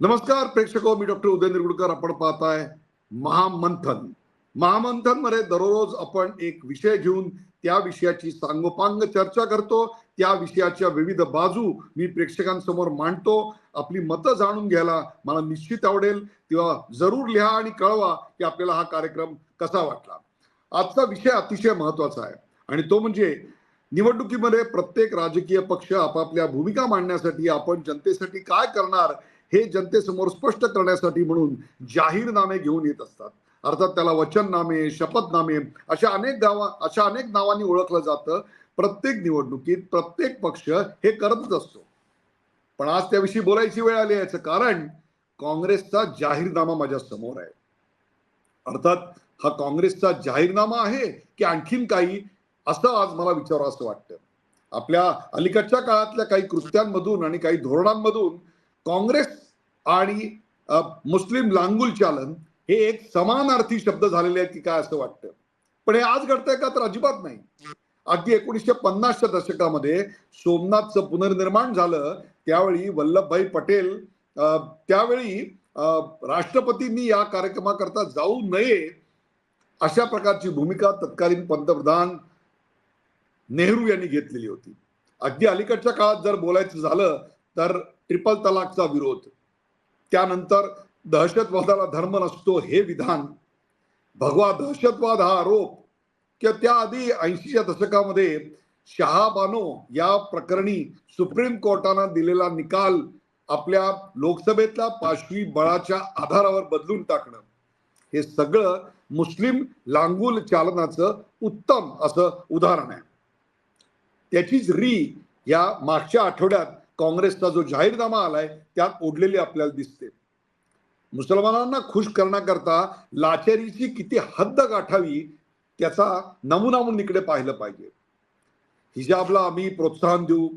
नमस्कार प्रेक्षक हो, मी डॉक्टर उदय निरगुडकर आपण पाहताय महामंथन. महामंथनमध्ये दररोज आपण एक विषय घेऊन त्या विषयाची सांगोपांग चर्चा करतो. त्या विषयाच्या विविध बाजू मी प्रेक्षकांसमोर मांडतो. आपली मतं जाणून घ्यायला मला निश्चित आवडेल. तेव्हा जरूर लिहा आणि कळवा की आपल्याला हा कार्यक्रम कसा वाटला. आजचा विषय अतिशय महत्त्वाचा आहे. आणि तो म्हणजे निवडणुकीमध्ये प्रत्येक राजकीय पक्ष आपापल्या भूमिका मांडण्यासाठी आपण जनतेसाठी काय करणार हे जनतेसमोर स्पष्ट करण्यासाठी म्हणून जाहीरनामे घेऊन येत असतात. अर्थात त्याला वचननामे शपथनामे अशा अनेक गावा अशा अनेक नावांनी ओळखलं जातं. प्रत्येक निवडणुकीत प्रत्येक पक्ष हे करतच असतो. पण आज त्याविषयी बोलायची वेळ आली याचं कारण काँग्रेसचा जाहीरनामा माझ्यासमोर आहे. अर्थात हा काँग्रेसचा जाहीरनामा आहे की आणखीन काही असं आज मला विचारावं असं वाटतं. आपल्या अलीकडच्या काळातल्या काही कृत्यांमधून आणि काही धोरणांमधून काँग्रेस आणि मुस्लिम लांगुल चालन हे एक समानार्थी शब्द झालेले आहेत की काय असं वाटतं? पण हे आज घडतंय का तर अजिबात नाही. अगदी एकोणीसशे पन्नासच्या दशकामध्ये सोमनाथचं पुनर्निर्माण झालं त्यावेळी वल्लभभाई पटेल त्यावेळी राष्ट्रपतींनी या कार्यक्रमाकरता जाऊ नये अशा प्रकारची भूमिका तत्कालीन पंतप्रधान नेहरू यांनी घेतलेली होती. अगदी अलीकडच्या काळात जर बोलायचं झालं तर ट्रिपल तलाकचा विरोध. त्यानंतर दहशतवादाला धर्म नसतो हे विधान. भगवा दहशतवाद हा आरोप किंवा त्याआधी ऐंशीच्या दशकामध्ये शहाबानो या प्रकरणी सुप्रीम कोर्टानं दिलेला निकाल आपल्या लोकसभेतल्या पाशवी बळाच्या आधारावर बदलून टाकणं. हे सगळं मुस्लिम लांगुल चालनाचं उत्तम असं उदाहरण आहे. त्याचीच री या मागच्या आठवड्यात काँग्रेसचा जो जाहीरनामा आलाय त्यात ओढलेली आपल्याला दिसते. मुसलमानांना खुश करण्याकरता लाचारीची किती हद्द गाठावी त्याचा नमुना म्हणून इकडे पाहिलं पाहिजे. हिजाबला आम्ही प्रोत्साहन देऊ.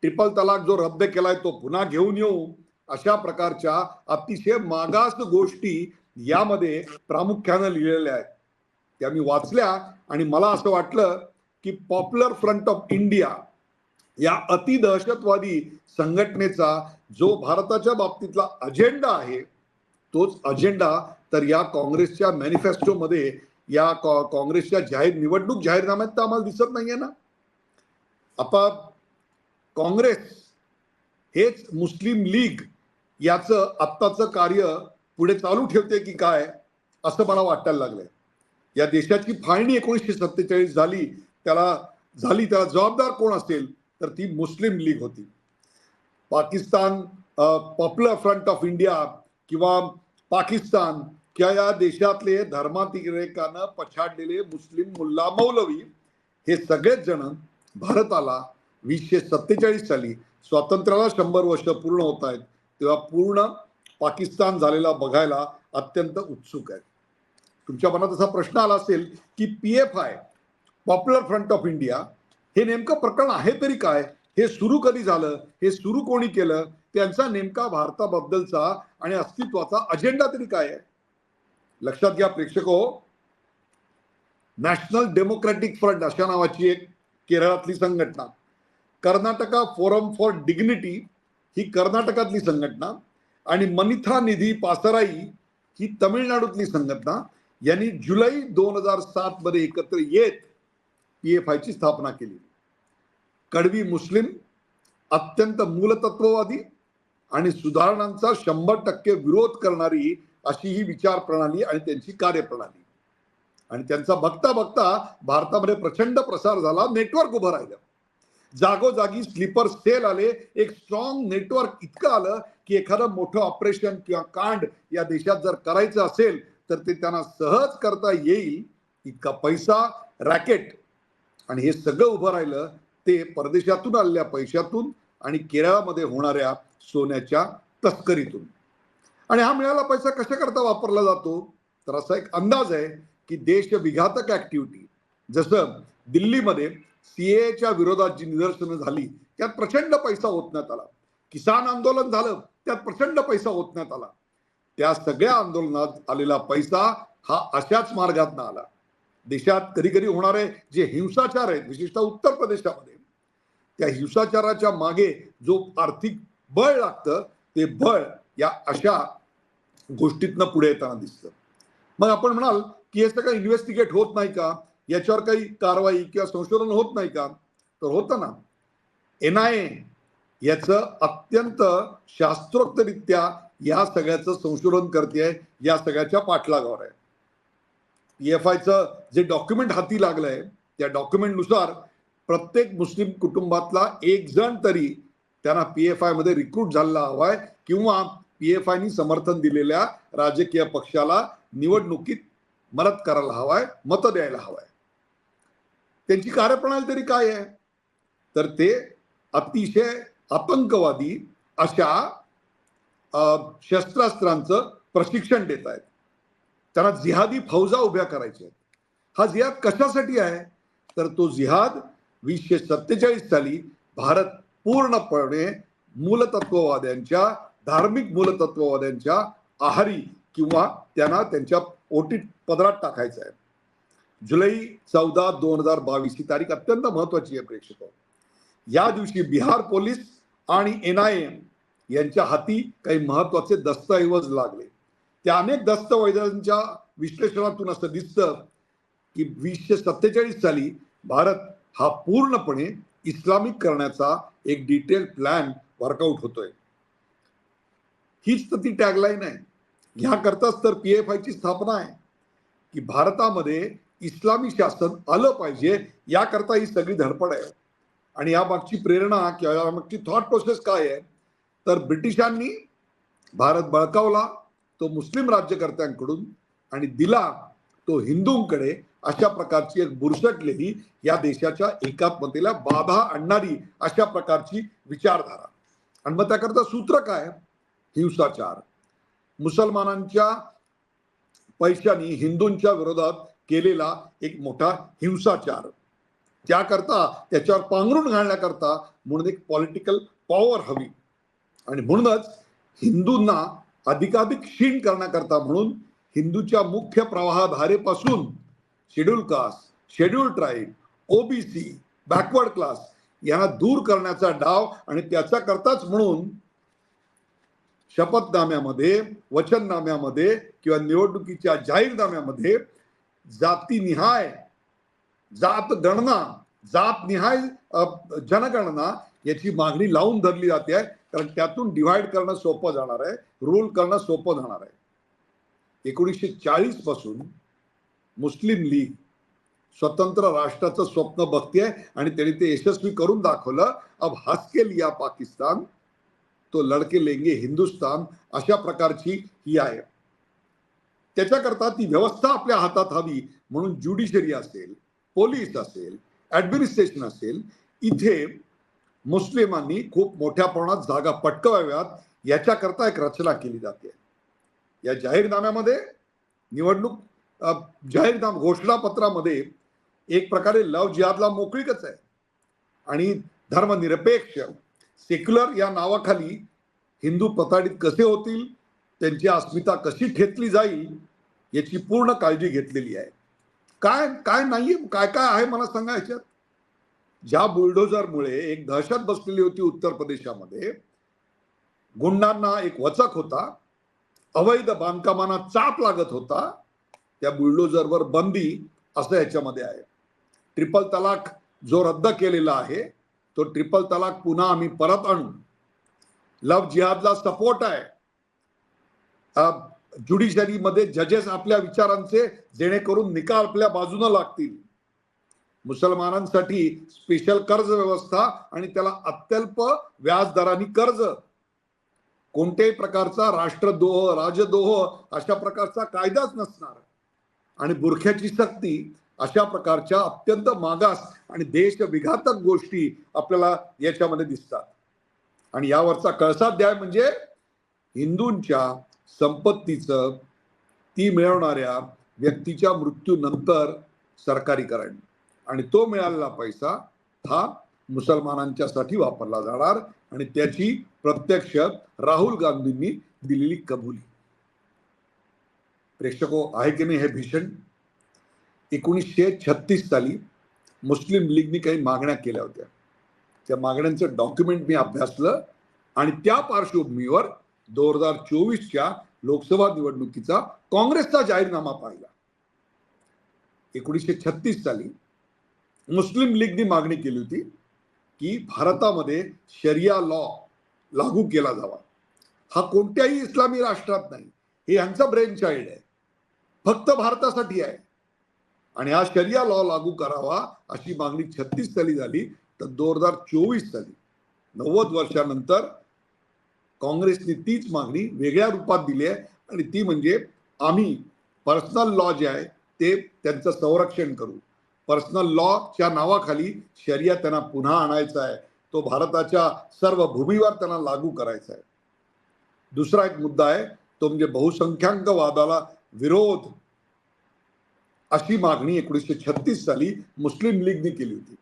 ट्रिपल तलाक जो रद्द केलाय तो पुन्हा घेऊन येऊ. अशा प्रकारच्या अतिशय मागास गोष्टी यामध्ये प्रामुख्यानं लिहिलेल्या आहेत. त्या मी वाचल्या आणि मला असं वाटलं की पॉप्युलर फ्रंट ऑफ इंडिया या अति दहशतवादी संघटनेचा जो भारताच्या बाबतीतला अजेंडा आहे तोच अजेंडा तर या काँग्रेसच्या मॅनिफेस्टोमध्ये या कॉ- काँग्रेसच्या जाहीर निवडणूक जाहीरनाम्यात तर आम्हाला दिसत नाहीये ना. आता काँग्रेस हेच मुस्लिम लीग याचं आत्ताचं कार्य पुढे चालू ठेवते की काय असं मला वाटायला लागलंय. या देशाची फाळणी एकोणीसशे सत्तेचाळीस झाली त्याला झाली त्याला जबाबदार कोण असेल? तर ती मुस्लिम लीग होती. Pakistan popular front of India किंवा पाकिस्तान किंवा या देशातले धर्मातिरेकानं पछाडलेले मुस्लिम मुल्ला मौलवी हे सगळेच जण भारताला वीसशे सत्तेचाळीस साली स्वातंत्र्याला शंभर वर्ष पूर्ण होत आहेत. तेव्हा पूर्ण पाकिस्तान झालेला बघायला अत्यंत उत्सुक आहे तुमच्या मनात असा प्रश्न आला असेल की P F I Popular Front of India हे नेमकं प्रकरण आहे तरी काय? हे सुरू कधी झालं? हे सुरू कोणी केलं? त्यांचा नेमका भारताबद्दलचा आणि अस्तित्वाचा अजेंडा तरी काय आहे? लक्षात घ्या प्रेक्षक. हो नॅशनल डेमोक्रॅटिक फ्रंट अशा नावाची एक केरळातली संघटना. कर्नाटका फोरम फॉर डिग्निटी ही कर्नाटकातली संघटना आणि मनिथा निधी पासराई ही तमिळनाडूतली संघटना यांनी जुलै दोन हजार सात मध्ये एकत्र येत पी एफ आयची स्थापना केली. कडवी मुस्लिम अत्यंत मूलतत्ववादी आणि सुधारणांचा शंभर टक्के विरोध करणारी अशी ही विचार प्रणाली आणि त्यांची कार्यप्रणाली. आणि त्यांचा बघता बघता भारतामध्ये प्रचंड प्रसार झाला नेटवर्क उभं राहिलं. जागोजागी स्लीपर सेल आले एक स्ट्रॉंग नेटवर्क इतकं आलं की एखादं मोठं ऑपरेशन किंवा कांड या देशात जर करायचं असेल तर ते त्यांना सहज करता येईल इतका पैसा रॅकेट आणि हे सगळं उभं राहिलं ते परदेशातून आलेल्या पैशातून आणि केरळामध्ये होणाऱ्या सोन्याच्या तस्करीतून. आणि हा मिळाला पैसा कशा करता वापरला जातो? तर असा एक अंदाज आहे की देश विघातक ऍक्टिव्हिटी जसं दिल्लीमध्ये सीएच्या विरोधात जी निदर्शनं झाली त्यात प्रचंड पैसा ओतण्यात आला. किसान आंदोलन झालं त्यात प्रचंड पैसा ओतण्यात आला. त्या सगळ्या आंदोलनात आलेला पैसा हा अशाच मार्गातनं आला. देशात कधी कधी होणारे जे हिंसाचार आहेत विशेषतः उत्तर प्रदेशामध्ये त्या हिंसाचाराच्या मागे जो आर्थिक बळ लागतं ते बळ या अशा गोष्टीतनं पुढे येताना दिसतं. मग आपण म्हणाल की हे सगळं इन्व्हेस्टिगेट होत नाही का? याच्यावर काही कारवाई किंवा संशोधन होत नाही का? तर होतं ना एन आय ए याचं अत्यंत शास्त्रोक्तरित्या या सगळ्याचं संशोधन करते या सगळ्याच्या पाठलागावर आहे. एफ आयचं जे डॉक्युमेंट हाती लागलंय त्या डॉक्युमेंटनुसार प्रत्येक मुस्लिम कुटुंबातला एक जण तरी त्यांना पी एफ आयमध्ये रिक्रूट झालेला हवाय किंवा पी एफ आयनी समर्थन दिलेल्या राजकीय पक्षाला निवडणुकीत मदत करायला हवाय मत द्यायला हवाय. त्यांची कार्यप्रणाली तरी काय आहे? तर ते अतिशय आतंकवादी अशा शस्त्रास्त्रांचं प्रशिक्षण देत आहेत त्यांना जिहादी फौजा उभ्या करायच्या आहेत. हा जिहाद कशासाठी आहे? तर तो जिहाद वीसशे सत्तेचाळीस साली भारत पूर्णपणे मूलतत्ववाद्यांच्या धार्मिक मूलतत्ववाद्यांच्या आहारी किंवा त्यांना त्यांच्या ओटीत पदरात टाकायचं आहे. जुलै चौदा दोन हजार बावीस ही तारीख अत्यंत महत्वाची आहे प्रेक्षक. या दिवशी बिहार पोलीस आणि एन आय एम यांच्या हाती काही महत्त्वाचे दस्तऐवज लागले. त्या अनेक दस्तऐवजांच्या विश्लेषणातून असं दिसतं की वीसशे सत्तेचाळीस साली भारत हा पूर्णपणे इस्लामिक करण्याचा एक डिटेल प्लॅन वर्कआउट होतोय. हीच तर ती टॅगलाईन आहे. ह्याकरताच तर पी एफ आयची स्थापना आहे की भारतामध्ये इस्लामी शासन आलं पाहिजे याकरता ही सगळी धडपड आहे. आणि यामागची प्रेरणा किंवा या मागची थॉट प्रोसेस काय आहे? तर ब्रिटिशांनी भारत बळकावला. तो मुस्लिम राज्यकर्त्यांकडून आणि दिला तो हिंदूंकडे अशा प्रकारची एक बुरसटलेली या देशाच्या एकात्मतेला बाधा आणणारी अशा प्रकारची विचारधारा. आणि मग त्याकरता सूत्र काय? हिंसाचार. मुसलमानांच्या पैशानी हिंदूंच्या विरोधात केलेला एक मोठा हिंसाचार. त्याकरता त्याच्यावर पांघरून घालण्याकरता म्हणून एक पॉलिटिकल पॉवर हवी. आणि म्हणूनच हिंदूंना अधिकाधिक क्षीण करण्याकरता म्हणून हिंदूच्या मुख्य प्रवाहाधारेपासून schedule caste schedule tribe OBC backward class यांना दूर करण्याचा डाव आणि त्याचा करताच म्हणून शपथनाम्यामध्ये वचननाम्यामध्ये किंवा निवडणुकीच्या जाहीरनाम्यामध्ये जातीनिहाय जात गणना जात निहाय जनगणना याची मागणी लावून धरली जाते आहे कारण त्यातून डिव्हाइड करणं सोपं जाणार आहे रूल करणं सोपं जाणार आहे. एकोणीसशे चाळीसपासून मुस्लिम लीग स्वतंत्र राष्ट्राचं स्वप्न बघतेय आणि त्यांनी ते यशस्वी करून दाखवलं अब हस के लिया पाकिस्तान तो लडके लेंगे हिंदुस्तान अशा प्रकारची ही आहे. त्याच्याकरता ती व्यवस्था आपल्या हातात हवी म्हणून ज्युडिशरी असेल पोलीस असेल ऍडमिनिस्ट्रेशन असेल इथे मुस्लिमांनी खूप मोठ्या प्रमाणात जागा पटकाव्यात याच्याकरता एक रचना केली जाते. या जाहीरनाम्यामध्ये निवडणूक जाहीरनाम घोषणापत्रामध्ये एक प्रकारे लव जिहादला मोकळीकच आहे. आणि धर्मनिरपेक्ष सेक्युलर या नावाखाली हिंदू प्रताडित कसे होतील त्यांची अस्मिता कशी ठेचली जाईल याची पूर्ण काळजी घेतलेली आहे. काय काय नाही काय काय आहे मला सांगा ह्याच्यात? ज्या बुलडोजरमुळे एक दहशत बसलेली होती उत्तर प्रदेशामध्ये गुंडांना एक वचक होता अवैध बांधकामांना चाप लागत होता त्या बुलडोजरवर बंदी असं याच्यामध्ये आहे. ट्रिपल तलाक जो रद्द केलेला आहे तो ट्रिपल तलाक पुन्हा आम्ही परत आणू. लव जिहादला सपोर्ट आहे. ज्युडिशरीमध्ये जजेस आपल्या विचारांचे जेणेकरून निकाल आपल्या बाजूने लागतील. मुसलमानांसाठी स्पेशल कर्ज व्यवस्था आणि त्याला अत्यल्प व्याजदराने कर्ज. कोणत्याही प्रकारचा राष्ट्रद्रोह राजद्रोह अशा प्रकारचा कायदाच नसणार. आणि बुरख्याची सक्ती अशा प्रकारच्या अत्यंत मागास आणि देश विघातक गोष्टी आपल्याला याच्यामध्ये दिसतात. आणि यावरचा कळसाध्याय म्हणजे हिंदूंच्या संपत्तीचं ती मिळवणाऱ्या व्यक्तीच्या मृत्यूनंतर सरकारीकरण. आणि तो मिळालेला पैसा हा मुसलमानांच्यासाठी वापरला जाणार आणि त्याची प्रत्यक्ष राहुल गांधींनी दिलेली कबुली. प्रेक्षको आहे की नाही हे भीषण? एकोणीसशे छत्तीस साली मुस्लिम लीगनी काही मागण्या केल्या होत्या. त्या मागण्यांचं डॉक्युमेंट मी अभ्यासलं आणि त्या पार्श्वभूमीवर दोन हजार चोवीसच्या लोकसभा निवडणुकीचा काँग्रेसचा जाहीरनामा पाहिला. एकोणीसशे छत्तीस साली मुस्लिम लीगनी मागणी केली होती की भारतामध्ये शरिया लॉ लागू केला जावा. हा कोणत्याही इस्लामी राष्ट्रात नाही. हे यांचा ब्रेन चाइल्ड आहे. फक्त भारतासाठी आहे. आणि हा शरिया लॉ लागू करावा अशी मागणी छत्तीस साली झाली तर दोन हजार चोवीस साली. नव्वद वर्षानंतर काँग्रेसने तीच मागणी वेगळ्या रूपात दिली आहे आणि ती म्हणजे आम्ही पर्सनल लॉ जे आहे ते त्यांचं संरक्षण करू. पर्सनल लॉच्या नावाखाली शरिया त्यांना पुन्हा आणायचा आहे. तो भारताच्या सर्व भूमीवर त्यांना लागू करायचा आहे. दुसरा एक मुद्दा आहे तो म्हणजे बहुसंख्याकवादाला विरोध अशी मागणी एकोणीसशे छत्तीस साली मुस्लिम लीगने केली होती.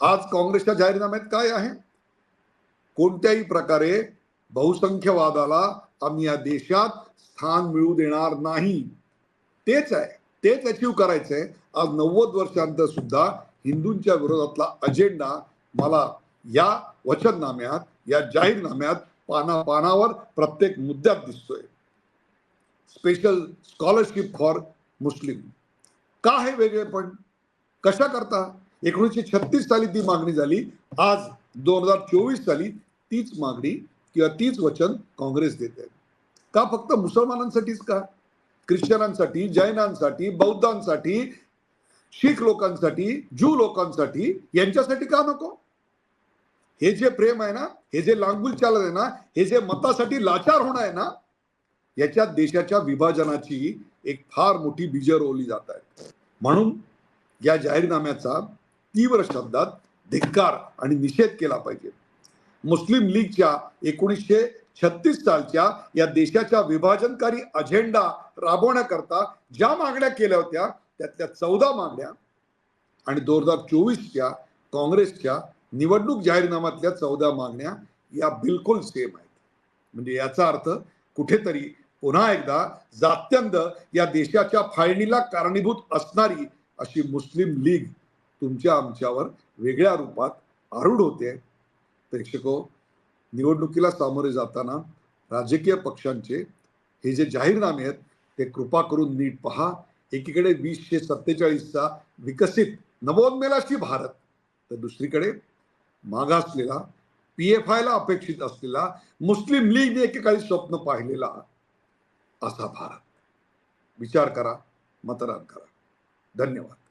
आज काँग्रेसच्या जाहीरनाम्यात काय आहे? कोणत्याही प्रकारे बहुसंख्यवादाला आम्ही या देशात स्थान मिळू देणार नाही. तेच आहे. तेच अचीव करायचंय. आज नव्वद वर्षांतर सुद्धा हिंदूंच्या विरोधातला अजेंडा मला या वचननाम्यात या जाहीरनाम्यात पाना पानावर प्रत्येक मुद्द्यात दिसतोय. स्पेशल स्कॉलरशिप फॉर मुस्लिम का हे वेगळे पण? कशा करता? एकोणीसशे छत्तीस साली ती मागणी झाली. आज दोन हजार चोवीस साली तीच मागणी किंवा तीच वचन काँग्रेस देते. का फक्त मुसलमानांसाठीच का? ख्रिश्चनांसाठी जैनांसाठी बौद्धांसाठी शीख लोकांसाठी ज्यू लोकांसाठी यांच्यासाठी का नको? हे जे प्रेम आहे ना हे जे लांगुल चालत आहे ना हे जे मतासाठी लाचार होणं आहे ना याच्यात देशाच्या विभाजनाची एक फार मोठी बीज रोवली जात आहे म्हणून या जाहीरनाम्याचा तीव्र शब्दात धिक्कार आणि निषेध केला पाहिजे. मुस्लिम लीगच्या एकोणीसशे छत्तीस सालच्या या देशाच्या विभाजनकारी अजेंडा राबवण्याकरता ज्या मागण्या केल्या होत्या त्यातल्या चौदा मागण्या आणि दोन हजार चोवीसच्या काँग्रेसच्या निवडणूक जाहीरनाम्यातल्या चौदा मागण्या या बिलकुल सेम आहेत. म्हणजे याचा अर्थ कुठेतरी पुन्हा एकदा जात्यंद या देशाच्या फाळणीला कारणीभूत असणारी अशी मुस्लिम लीग तुमच्या आमच्यावर वेगळ्या रूपात आरूढ होते. प्रेक्षको निवडणुकीला सामोरे जाताना राजकीय पक्षांचे हे जे जाहीरनामे आहेत ते कृपा करून नीट पहा. एकीकडे वीसशे सत्तेचाळीसचा विकसित नवोन्मेलाशी भारत तर दुसरीकडे मागासलेला पी एफ आयला अपेक्षित असलेला मुस्लिम लीगने एकेकाळी स्वप्न पाहिलेला असा भारत. विचार करा मतदान करा. धन्यवाद.